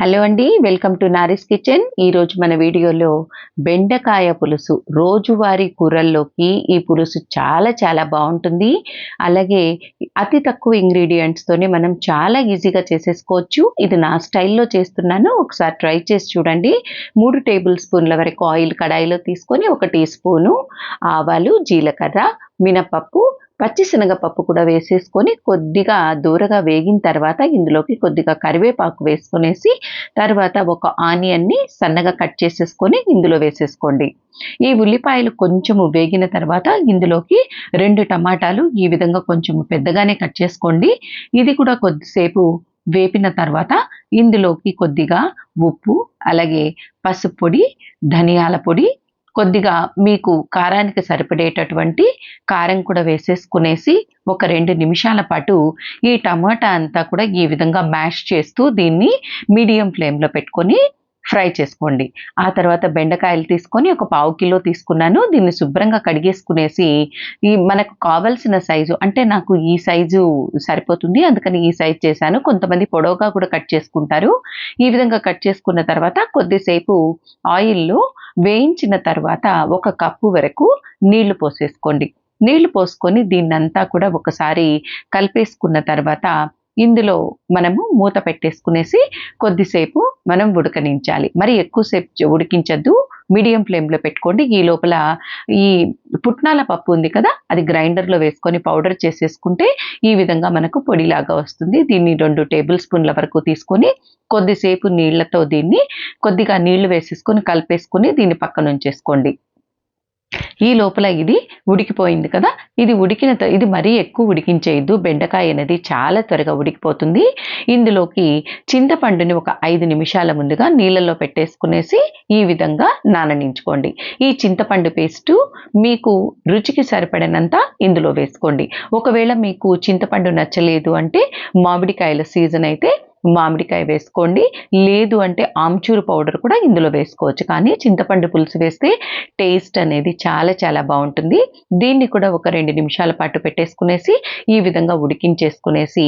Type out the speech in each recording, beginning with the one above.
Hello అండి welcome to నారిస్ kitchen. ఈరోజు మన వీడియోలో బెండకాయ పులుసు రోజువారీ కూరల్లోకి ఈ పులుసు చాలా చాలా బాగుంటుంది. అలాగే అతి తక్కువ ఇంగ్రీడియంట్స్తోనే మనం చాలా ఈజీగా చేసేసుకోవచ్చు. ఇది నా స్టైల్లో చేస్తున్నాను ఒకసారి ట్రై చేసి చూడండి. మూడు టేబుల్ స్పూన్ల వరకు ఆయిల్ కడాయిలో తీసుకొని ఒక టీ స్పూను ఆవాలు జీలకర్ర మినపప్పు పచ్చిశనగపప్పు కూడా వేసేసుకొని కొద్దిగా దూరగా వేగిన తర్వాత ఇందులోకి కొద్దిగా కరివేపాకు వేసుకునేసి తర్వాత ఒక ఆనియన్ని సన్నగా కట్ చేసేసుకొని ఇందులో వేసేసుకోండి. ఈ ఉల్లిపాయలు కొంచెము వేగిన తర్వాత ఇందులోకి రెండు టమాటాలు ఈ విధంగా కొంచెము పెద్దగానే కట్ చేసుకోండి. ఇది కూడా కొద్దిసేపు వేపిన తర్వాత ఇందులోకి కొద్దిగా ఉప్పు అలాగే పసుపు పొడి ధనియాల పొడి కొద్దిగా మీకు కారానికి సరిపడేటటువంటి కారం కూడా వేసేసుకునేసి ఒక రెండు నిమిషాల పాటు ఈ టమాటా అంతా కూడా ఈ విధంగా మ్యాష్ చేస్తూ దీన్ని మీడియం ఫ్లేమ్లో పెట్టుకొని ఫ్రై చేసుకోండి. ఆ తర్వాత బెండకాయలు తీసుకొని ఒక పావు కిలో తీసుకున్నాను. దీన్ని శుభ్రంగా కడిగేసుకునేసి ఈ మనకు కావలసిన సైజు అంటే నాకు ఈ సైజు సరిపోతుంది. అందుకని ఈ సైజు చేశాను. కొంతమంది పొడవుగా కూడా కట్ చేసుకుంటారు. ఈ విధంగా కట్ చేసుకున్న తర్వాత కొద్దిసేపు ఆయిల్లో వేయించిన తర్వాత ఒక కప్పు వరకు నీళ్ళు పోసేసుకోండి. నీళ్ళు పోసుకొని దీన్నంతా కూడా ఒకసారి కలిపేసుకున్న తర్వాత ఇందులో మనము మూత పెట్టేసుకునేసి కొద్దిసేపు మనం ఉడకనించాలి. మరి ఎక్కువసేపు ఉడికించద్దు. మీడియం ఫ్లేమ్లో పెట్టుకోండి. ఈ లోపల ఈ పుట్నాల పప్పు ఉంది కదా అది గ్రైండర్లో వేసుకొని పౌడర్ చేసేసుకుంటే ఈ విధంగా మనకు పొడిలాగా వస్తుంది. దీన్ని రెండు టేబుల్ స్పూన్ల వరకు తీసుకొని కొద్దిసేపు నీళ్ళతో దీన్ని కొద్దిగా నీళ్ళు వేసేసుకొని కలిపేసుకొని దీన్ని పక్కన ఉంచేసుకోండి ఈ లోపల ఇది ఉడికిపోయింది కదా? ఇది ఉడికిన ఇది మరీ ఎక్కువ ఉడికించేయద్దు. బెండకాయ అనేది చాలా త్వరగా ఉడికిపోతుంది. ఇందులోకి చింతపండుని ఒక ఐదు నిమిషాల ముందుగా నీళ్ళలో పెట్టేసుకునేసి ఈ విధంగా నాననించుకోండి. ఈ చింతపండు పేస్టు మీకు రుచికి సరిపడినంత ఇందులో వేసుకోండి. ఒకవేళ మీకు చింతపండు నచ్చలేదు అంటే మామిడికాయల సీజన్ అయితే మామిడికాయ వేసుకోండి. లేదు అంటే ఆమ్చూరు పౌడర్ కూడా ఇందులో వేసుకోవచ్చు. కానీ చింతపండు పులుసు వేస్తే టేస్ట్ అనేది చాలా చాలా బాగుంటుంది. దీన్ని కూడా ఒక రెండు నిమిషాల పాటు పెట్టేసుకునేసి ఈ విధంగా ఉడికించేసుకునేసి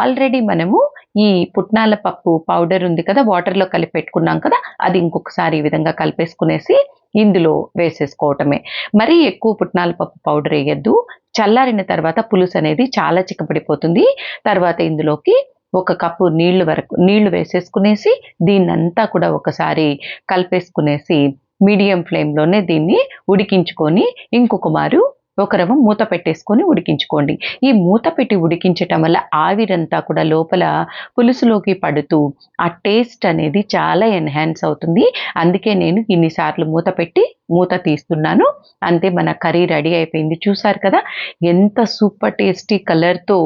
ఆల్రెడీ మనము ఈ పుట్నాల పప్పు పౌడర్ ఉంది కదా వాటర్లో కలిపి పెట్టుకున్నాం కదా అది ఇంకొకసారి ఈ విధంగా కలిపేసుకునేసి ఇందులో వేసేసుకోవటమే. మరీ ఎక్కువ పుట్నాల పప్పు పౌడర్ వేయద్దు. చల్లారిన తర్వాత పులుసు అనేది చాలా చిక్కపడిపోతుంది తర్వాత ఇందులోకి ఒక కప్పు నీళ్ళు వరకు నీళ్ళు వేసేసుకునేసి దీన్నంతా కూడా ఒకసారి కలిపేసుకునేసి మీడియం ఫ్లేమ్లోనే దీన్ని ఉడికించుకొని ఇంకొక మారు ఒక రవ్వ మూత పెట్టేసుకొని ఉడికించుకోండి. ఈ మూత పెట్టి ఉడికించటం వల్ల ఆవిరంతా కూడా లోపల పులుసులోకి పడుతూ ఆ టేస్ట్ అనేది చాలా ఎన్హాన్స్ అవుతుంది. అందుకే నేను ఇన్నిసార్లు మూత పెట్టి మూత తీస్తున్నాను. అంతే మన కర్రీ రెడీ అయిపోయింది. చూసారు కదా? ఎంత సూపర్ టేస్టీ కలర్తో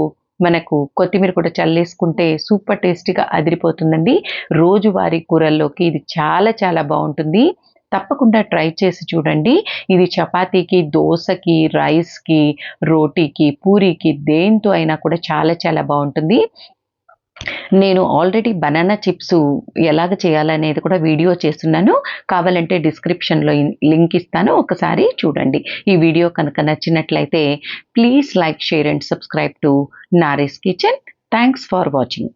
మనకు కొత్తిమీర కూడా చల్లేసుకుంటే సూపర్ టేస్టీగా అదిరిపోతుందండి. రోజువారీ కూరల్లోకి ఇది చాలా చాలా బాగుంటుంది. తప్పకుండా ట్రై చేసి చూడండి. ఇది చపాతీకి దోశకి రైస్కి రోటీకి పూరీకి దేంతో అయినా కూడా చాలా చాలా బాగుంటుంది. నేను ఆల్రెడీ బనానా చిప్స్ ఎలాగ చేయాలనేది కూడా వీడియో చేస్తున్నాను. కావాలంటే డిస్క్రిప్షన్లో లింక్ ఇస్తాను. ఒకసారి చూడండి. ఈ వీడియో కనుక నచ్చినట్లయితే please like share and subscribe to Nari's kitchen thanks for watching